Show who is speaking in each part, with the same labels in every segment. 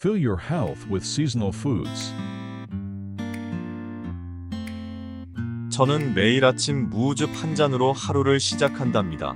Speaker 1: Fill your health with seasonal foods.
Speaker 2: 저는 매일 아침 무우즙 한 잔으로 하루를 시작한답니다.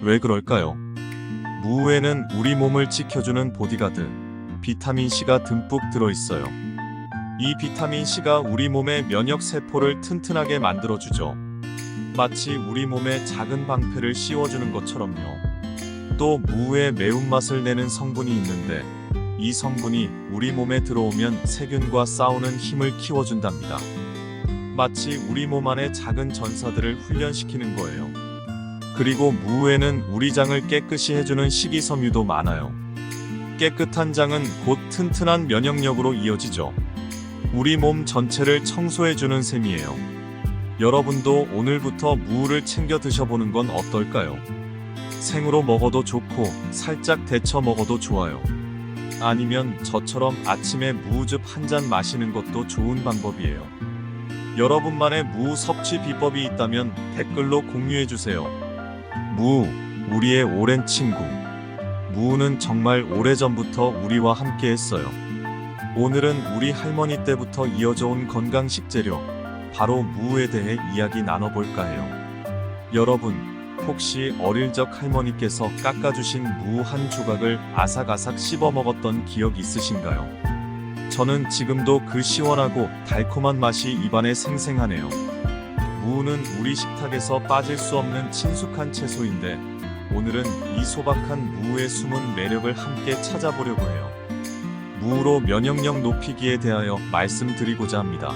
Speaker 2: 왜 그럴까요? 무우에는 우리 몸을 지켜주는 보디가드, 비타민C가 듬뿍 들어있어요. 이 비타민C가 우리 몸의 면역 세포를 튼튼하게 만들어주죠. 마치 우리 몸에 작은 방패를 씌워주는 것처럼요. 또 무우에 매운맛을 내는 성분이 있는데 이 성분이 우리 몸에 들어오면 세균과 싸우는 힘을 키워준답니다. 마치 우리 몸 안의 작은 전사들을 훈련시키는 거예요. 그리고 무에는 우리 장을 깨끗이 해주는 식이섬유도 많아요. 깨끗한 장은 곧 튼튼한 면역력으로 이어지죠. 우리 몸 전체를 청소해주는 셈이에요. 여러분도 오늘부터 무를 챙겨 드셔보는 건 어떨까요? 생으로 먹어도 좋고 살짝 데쳐 먹어도 좋아요. 아니면 저처럼 아침에 무즙 한 잔 마시는 것도 좋은 방법이에요. 여러분만의 무 섭취 비법이 있다면 댓글로 공유해주세요. 무, 우리의 오랜 친구. 무는 정말 오래전부터 우리와 함께 했어요. 오늘은 우리 할머니 때부터 이어져 온 건강 식재료, 바로 무에 대해 이야기 나눠볼까 해요. 여러분, 혹시 어릴 적 할머니께서 깎아주신 무 한 조각을 아삭아삭 씹어 먹었던 기억 있으신가요? 저는 지금도 그 시원하고 달콤한 맛이 입안에 생생하네요. 무는 우리 식탁에서 빠질 수 없는 친숙한 채소인데 오늘은 이 소박한 무의 숨은 매력을 함께 찾아보려고 해요. 무로 면역력 높이기에 대하여 말씀드리고자 합니다.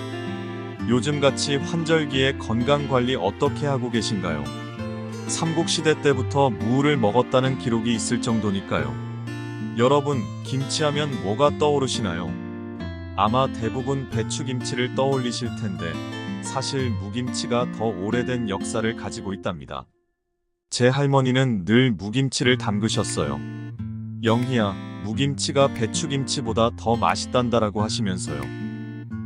Speaker 2: 요즘같이 환절기에 건강 관리 어떻게 하고 계신가요? 삼국시대 때부터 무를 먹었다는 기록이 있을 정도니까요. 여러분, 김치하면 뭐가 떠오르시나요? 아마 대부분 배추김치를 떠올리실 텐데 사실 무김치가 더 오래된 역사를 가지고 있답니다. 제 할머니는 늘 무김치를 담그셨어요. 영희야, 무김치가 배추김치보다 더 맛있단다라고 하시면서요.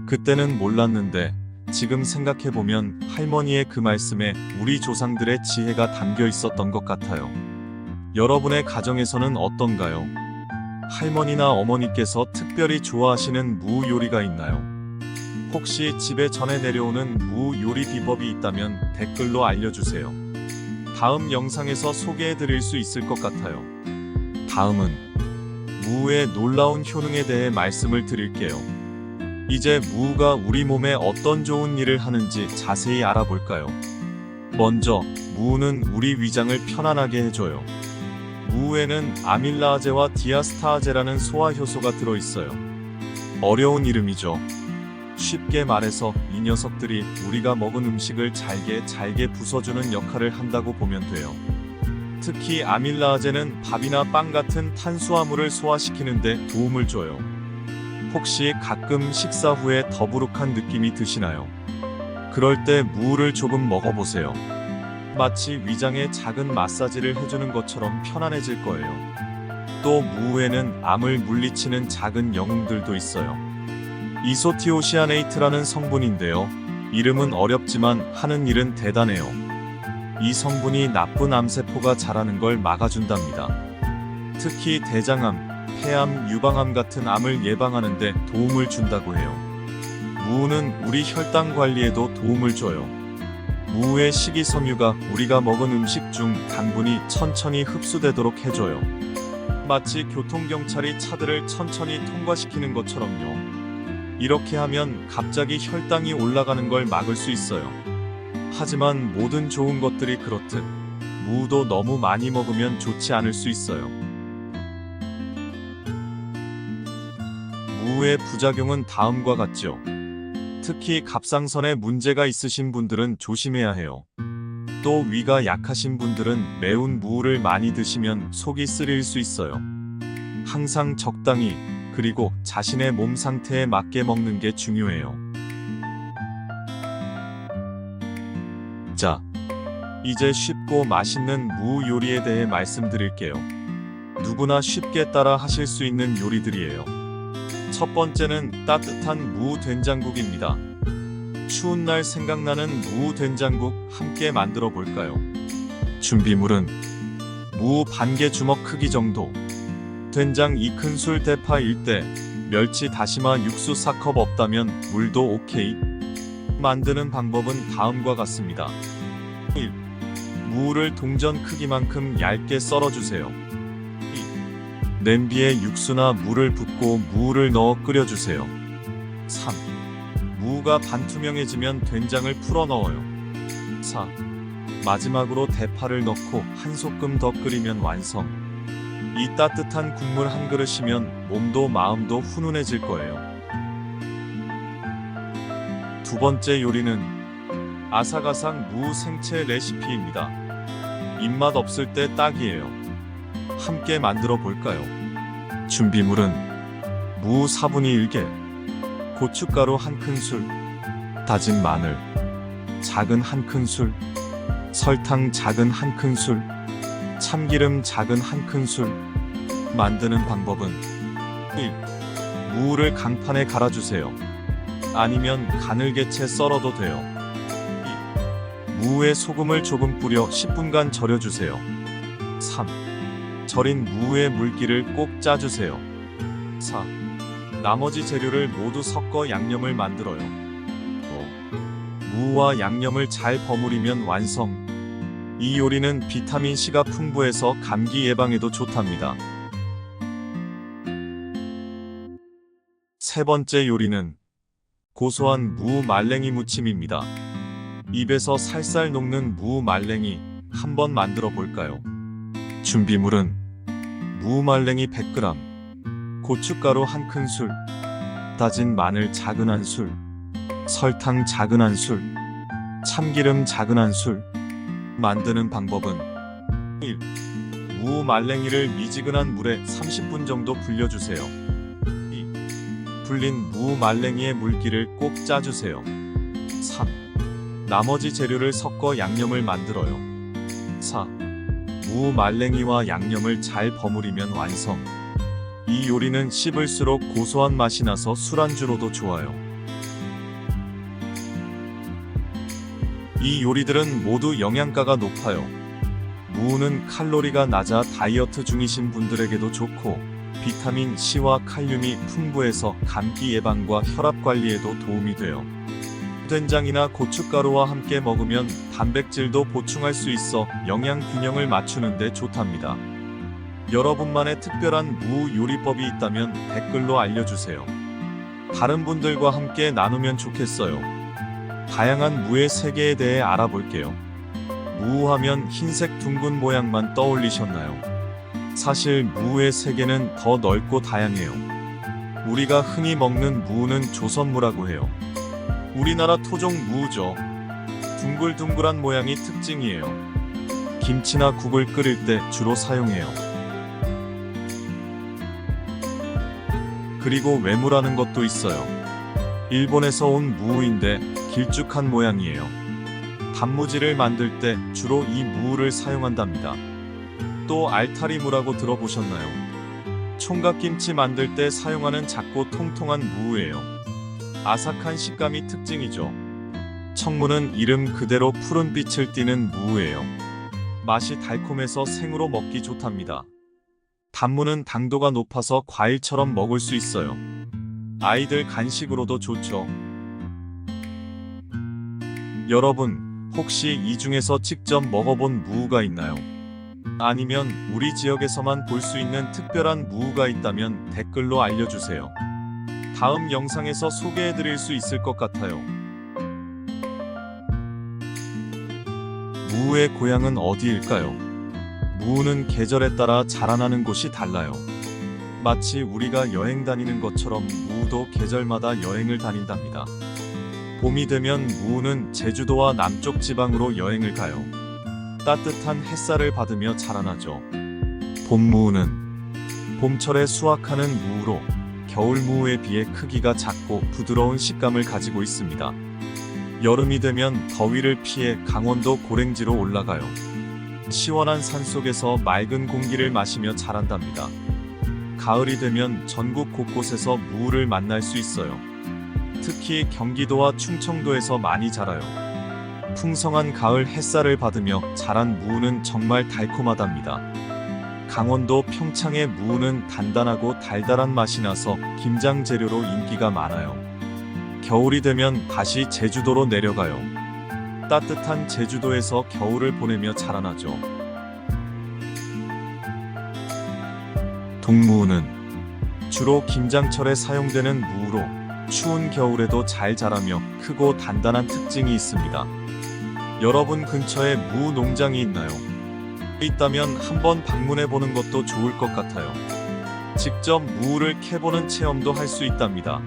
Speaker 2: 그때는 몰랐는데 지금 생각해보면 할머니의 그 말씀에 우리 조상들의 지혜가 담겨 있었던 것 같아요. 여러분의 가정에서는 어떤가요? 할머니나 어머니께서 특별히 좋아하시는 무 요리가 있나요? 혹시 집에 전해 내려오는 무 요리 비법이 있다면 댓글로 알려주세요. 다음 영상에서 소개해 드릴 수 있을 것 같아요. 다음은 무의 놀라운 효능에 대해 말씀을 드릴게요. 이제 무가 우리 몸에 어떤 좋은 일을 하는지 자세히 알아볼까요? 먼저, 무는 우리 위장을 편안하게 해줘요. 무에는 아밀라아제와 디아스타아제라는 소화 효소가 들어있어요. 어려운 이름이죠. 쉽게 말해서 이 녀석들이 우리가 먹은 음식을 잘게 잘게 부숴주는 역할을 한다고 보면 돼요. 특히 아밀라아제는 밥이나 빵 같은 탄수화물을 소화시키는데 도움을 줘요. 혹시 가끔 식사 후에 더부룩한 느낌이 드시나요? 그럴 때 무를 조금 먹어보세요. 마치 위장에 작은 마사지를 해주는 것처럼 편안해질 거예요. 또 무에는 암을 물리치는 작은 영웅들도 있어요. 이소티오시아네이트라는 성분인데요. 이름은 어렵지만 하는 일은 대단해요. 이 성분이 나쁜 암세포가 자라는 걸 막아준답니다. 특히 대장암, 폐암, 유방암 같은 암을 예방하는 데 도움을 준다고 해요. 무는 우리 혈당 관리에도 도움을 줘요. 무의 식이섬유가 우리가 먹은 음식 중 당분이 천천히 흡수되도록 해줘요. 마치 교통경찰이 차들을 천천히 통과시키는 것처럼요. 이렇게 하면 갑자기 혈당이 올라가는 걸 막을 수 있어요. 하지만 모든 좋은 것들이 그렇듯 무도 너무 많이 먹으면 좋지 않을 수 있어요. 무의 부작용은 다음과 같죠. 특히 갑상선에 문제가 있으신 분들은 조심해야 해요. 또 위가 약하신 분들은 매운 무를 많이 드시면 속이 쓰릴 수 있어요. 항상 적당히 그리고 자신의 몸 상태에 맞게 먹는 게 중요해요. 자, 이제 쉽고 맛있는 무 요리에 대해 말씀드릴게요. 누구나 쉽게 따라 하실 수 있는 요리들이에요. 첫 번째는 따뜻한 무 된장국입니다. 추운 날 생각나는 무 된장국 함께 만들어 볼까요? 준비물은 무 반 개 주먹 크기 정도, 된장 2큰술 대파 1대, 멸치 다시마 육수 4컵 없다면 물도 오케이. 만드는 방법은 다음과 같습니다. 1. 무를 동전 크기만큼 얇게 썰어주세요. 2. 냄비에 육수나 물을 붓고 무를 넣어 끓여주세요. 3. 무가 반투명해지면 된장을 풀어 넣어요. 4. 마지막으로 대파를 넣고 한 소끔 더 끓이면 완성. 이 따뜻한 국물 한 그릇이면 몸도 마음도 훈훈해질 거예요. 두 번째 요리는 아삭아삭 무 생채 레시피입니다. 입맛 없을 때 딱이에요. 함께 만들어 볼까요? 준비물은 무 4분의 1개, 고춧가루 한 큰술, 다진 마늘, 작은 한 큰술, 설탕 작은 한 큰술, 참기름 작은 한 큰술. 만드는 방법은 1. 무를 강판에 갈아주세요. 아니면 가늘게 채 썰어도 돼요. 2. 무에 소금을 조금 뿌려 10분간 절여주세요. 3. 절인 무의 물기를 꼭 짜주세요. 4. 나머지 재료를 모두 섞어 양념을 만들어요. 5. 무와 양념을 잘 버무리면 완성. 이 요리는 비타민 C가 풍부해서 감기 예방에도 좋답니다. 세 번째 요리는 고소한 무 말랭이 무침입니다. 입에서 살살 녹는 무 말랭이 한번 만들어 볼까요? 준비물은 무 말랭이 100g, 고춧가루 한 큰술, 다진 마늘 작은 한 술, 설탕 작은 한 술, 참기름 작은 한 술. 만드는 방법은 1. 무 말랭이를 미지근한 물에 30분 정도 불려주세요. 2. 불린 무 말랭이의 물기를 꼭 짜주세요. 3. 나머지 재료를 섞어 양념을 만들어요. 4. 무 말랭이와 양념을 잘 버무리면 완성. 이 요리는 씹을수록 고소한 맛이 나서 술안주로도 좋아요. 이 요리들은 모두 영양가가 높아요. 무는 칼로리가 낮아 다이어트 중이신 분들에게도 좋고 비타민 C와 칼륨이 풍부해서 감기 예방과 혈압 관리에도 도움이 돼요. 된장이나 고춧가루와 함께 먹으면 단백질도 보충할 수 있어 영양 균형을 맞추는데 좋답니다. 여러분만의 특별한 무 요리법이 있다면 댓글로 알려주세요. 다른 분들과 함께 나누면 좋겠어요. 다양한 무의 세계에 대해 알아볼게요. 무하면 흰색 둥근 모양만 떠올리셨나요? 사실 무의 세계는 더 넓고 다양해요. 우리가 흔히 먹는 무는 조선무라고 해요. 우리나라 토종 무죠. 둥글둥글한 모양이 특징이에요. 김치나 국을 끓일 때 주로 사용해요. 그리고 외무라는 것도 있어요. 일본에서 온 무인데 길쭉한 모양이에요. 단무지를 만들 때 주로 이 무를 사용한답니다. 또 알타리무라고 들어보셨나요? 총각김치 만들 때 사용하는 작고 통통한 무예요. 아삭한 식감이 특징이죠. 청무는 이름 그대로 푸른 빛을 띠는 무예요. 맛이 달콤해서 생으로 먹기 좋답니다. 단무는 당도가 높아서 과일처럼 먹을 수 있어요. 아이들 간식으로도 좋죠. 여러분, 혹시 이 중에서 직접 먹어본 무가 있나요? 아니면 우리 지역에서만 볼 수 있는 특별한 무가 있다면 댓글로 알려주세요. 다음 영상에서 소개해드릴 수 있을 것 같아요. 무의 고향은 어디일까요? 무는 계절에 따라 자라나는 곳이 달라요. 마치 우리가 여행 다니는 것처럼 무도 계절마다 여행을 다닌답니다. 봄이 되면 무는 제주도와 남쪽 지방으로 여행을 가요. 따뜻한 햇살을 받으며 자라나죠. 봄무는 봄철에 수확하는 무로 겨울 무에 비해 크기가 작고 부드러운 식감을 가지고 있습니다. 여름이 되면 더위를 피해 강원도 고랭지로 올라가요. 시원한 산 속에서 맑은 공기를 마시며 자란답니다. 가을이 되면 전국 곳곳에서 무를 만날 수 있어요. 특히 경기도와 충청도에서 많이 자라요. 풍성한 가을 햇살을 받으며 자란 무는 정말 달콤하답니다. 강원도 평창의 무는 단단하고 달달한 맛이 나서 김장 재료로 인기가 많아요. 겨울이 되면 다시 제주도로 내려가요. 따뜻한 제주도에서 겨울을 보내며 자라나죠. 동무는 주로 김장철에 사용되는 무로 추운 겨울에도 잘 자라며 크고 단단한 특징이 있습니다. 여러분 근처에 무 농장이 있나요? 있다면 한번 방문해 보는 것도 좋을 것 같아요. 직접 무를 캐보는 체험도 할 수 있답니다.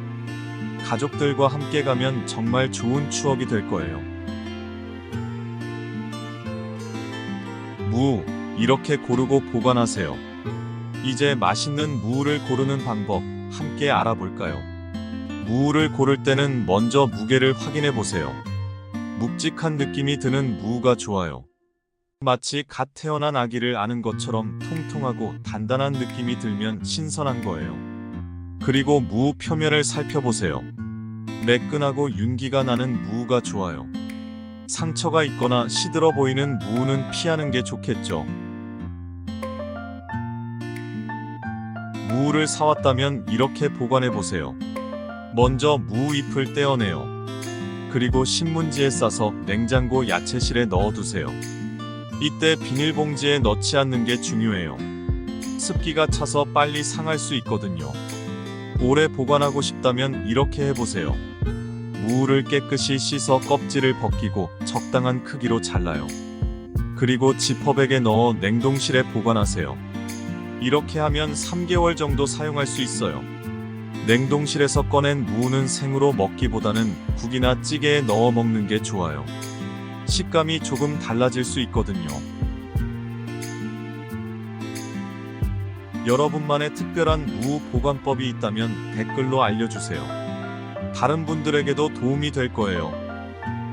Speaker 2: 가족들과 함께 가면 정말 좋은 추억이 될 거예요. 무, 이렇게 고르고 보관하세요. 이제 맛있는 무를 고르는 방법 함께 알아볼까요? 무를 고를 때는 먼저 무게를 확인해 보세요. 묵직한 느낌이 드는 무가 좋아요. 마치 갓 태어난 아기를 아는 것처럼 통통하고 단단한 느낌이 들면 신선한 거예요. 그리고 무 표면을 살펴보세요. 매끈하고 윤기가 나는 무가 좋아요. 상처가 있거나 시들어 보이는 무는 피하는 게 좋겠죠. 무를 사왔다면 이렇게 보관해 보세요. 먼저 무 잎을 떼어내요. 그리고 신문지에 싸서 냉장고 야채실에 넣어두세요. 이때 비닐봉지에 넣지 않는 게 중요해요. 습기가 차서 빨리 상할 수 있거든요. 오래 보관하고 싶다면 이렇게 해보세요. 무를 깨끗이 씻어 껍질을 벗기고 적당한 크기로 잘라요. 그리고 지퍼백에 넣어 냉동실에 보관하세요. 이렇게 하면 3개월 정도 사용할 수 있어요. 냉동실에서 꺼낸 무는 생으로 먹기보다는 국이나 찌개에 넣어 먹는 게 좋아요. 식감이 조금 달라질 수 있거든요. 여러분만의 특별한 무 보관법이 있다면 댓글로 알려주세요. 다른 분들에게도 도움이 될 거예요.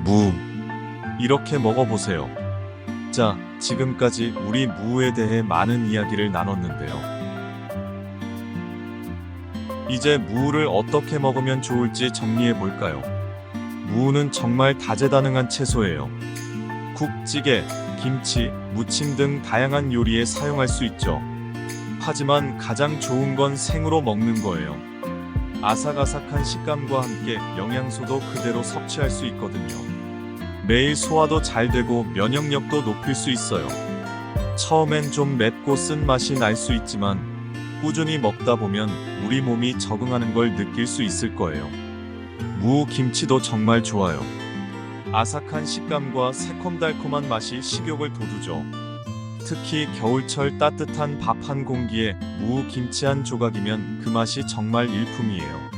Speaker 2: 무. 이렇게 먹어보세요. 자, 지금까지 우리 무에 대해 많은 이야기를 나눴는데요. 이제 무를 어떻게 먹으면 좋을지 정리해 볼까요? 무는 정말 다재다능한 채소예요. 국, 찌개, 김치, 무침 등 다양한 요리에 사용할 수 있죠. 하지만 가장 좋은 건 생으로 먹는 거예요. 아삭아삭한 식감과 함께 영양소도 그대로 섭취할 수 있거든요. 매일 소화도 잘 되고 면역력도 높일 수 있어요. 처음엔 좀 맵고 쓴 맛이 날 수 있지만 꾸준히 먹다 보면 우리 몸이 적응하는 걸 느낄 수 있을 거예요. 무 김치도 정말 좋아요. 아삭한 식감과 새콤달콤한 맛이 식욕을 돋우죠. 특히 겨울철 따뜻한 밥 한 공기에 무 김치 한 조각이면 그 맛이 정말 일품이에요.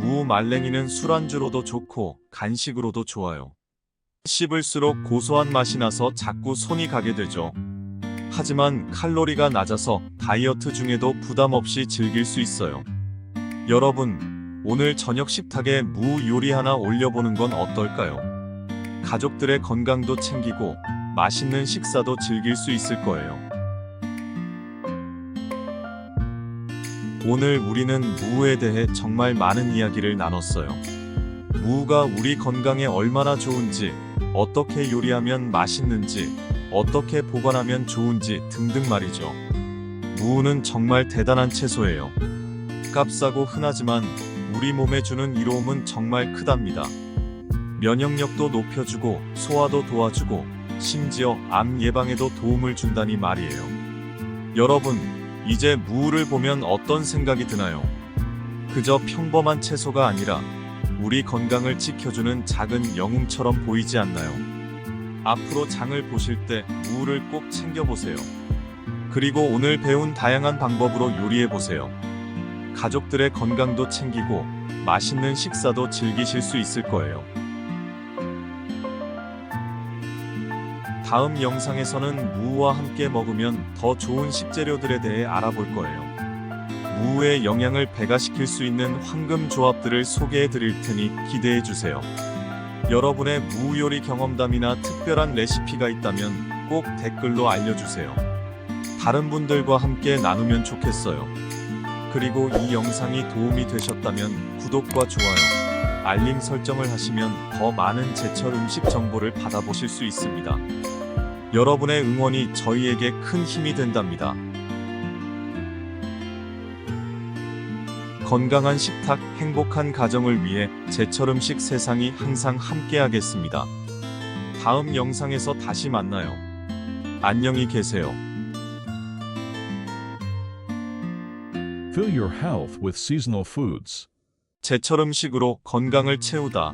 Speaker 2: 무 말랭이는 술안주로도 좋고 간식으로도 좋아요. 씹을수록 고소한 맛이 나서 자꾸 손이 가게 되죠. 하지만 칼로리가 낮아서 다이어트 중에도 부담 없이 즐길 수 있어요. 여러분, 오늘 저녁 식탁에 무 요리 하나 올려보는 건 어떨까요? 가족들의 건강도 챙기고 맛있는 식사도 즐길 수 있을 거예요. 오늘 우리는 무에 대해 정말 많은 이야기를 나눴어요. 무가 우리 건강에 얼마나 좋은지, 어떻게 요리하면 맛있는지, 어떻게 보관하면 좋은지 등등 말이죠. 무는 정말 대단한 채소예요. 값싸고 흔하지만 우리 몸에 주는 이로움은 정말 크답니다. 면역력도 높여주고 소화도 도와주고 심지어 암 예방에도 도움을 준다니 말이에요. 여러분, 이제 무를 보면 어떤 생각이 드나요? 그저 평범한 채소가 아니라 우리 건강을 지켜주는 작은 영웅처럼 보이지 않나요? 앞으로 장을 보실 때 무를 꼭 챙겨보세요. 그리고 오늘 배운 다양한 방법으로 요리해보세요. 가족들의 건강도 챙기고 맛있는 식사도 즐기실 수 있을 거예요. 다음 영상에서는 무와 함께 먹으면 더 좋은 식재료들에 대해 알아볼 거예요. 무의 영양을 배가시킬 수 있는 황금 조합들을 소개해 드릴 테니 기대해 주세요. 여러분의 무 요리 경험담이나 특별한 레시피가 있다면 꼭 댓글로 알려주세요. 다른 분들과 함께 나누면 좋겠어요. 그리고 이 영상이 도움이 되셨다면 구독과 좋아요, 알림 설정을 하시면 더 많은 제철 음식 정보를 받아보실 수 있습니다. 여러분의 응원이 저희에게 큰 힘이 된답니다. 건강한 식탁, 행복한 가정을 위해 제철 음식 세상이 항상 함께하겠습니다. 다음 영상에서 다시 만나요. 안녕히 계세요.
Speaker 1: Fill your health with seasonal foods.
Speaker 2: 제철 음식으로 건강을 채우다.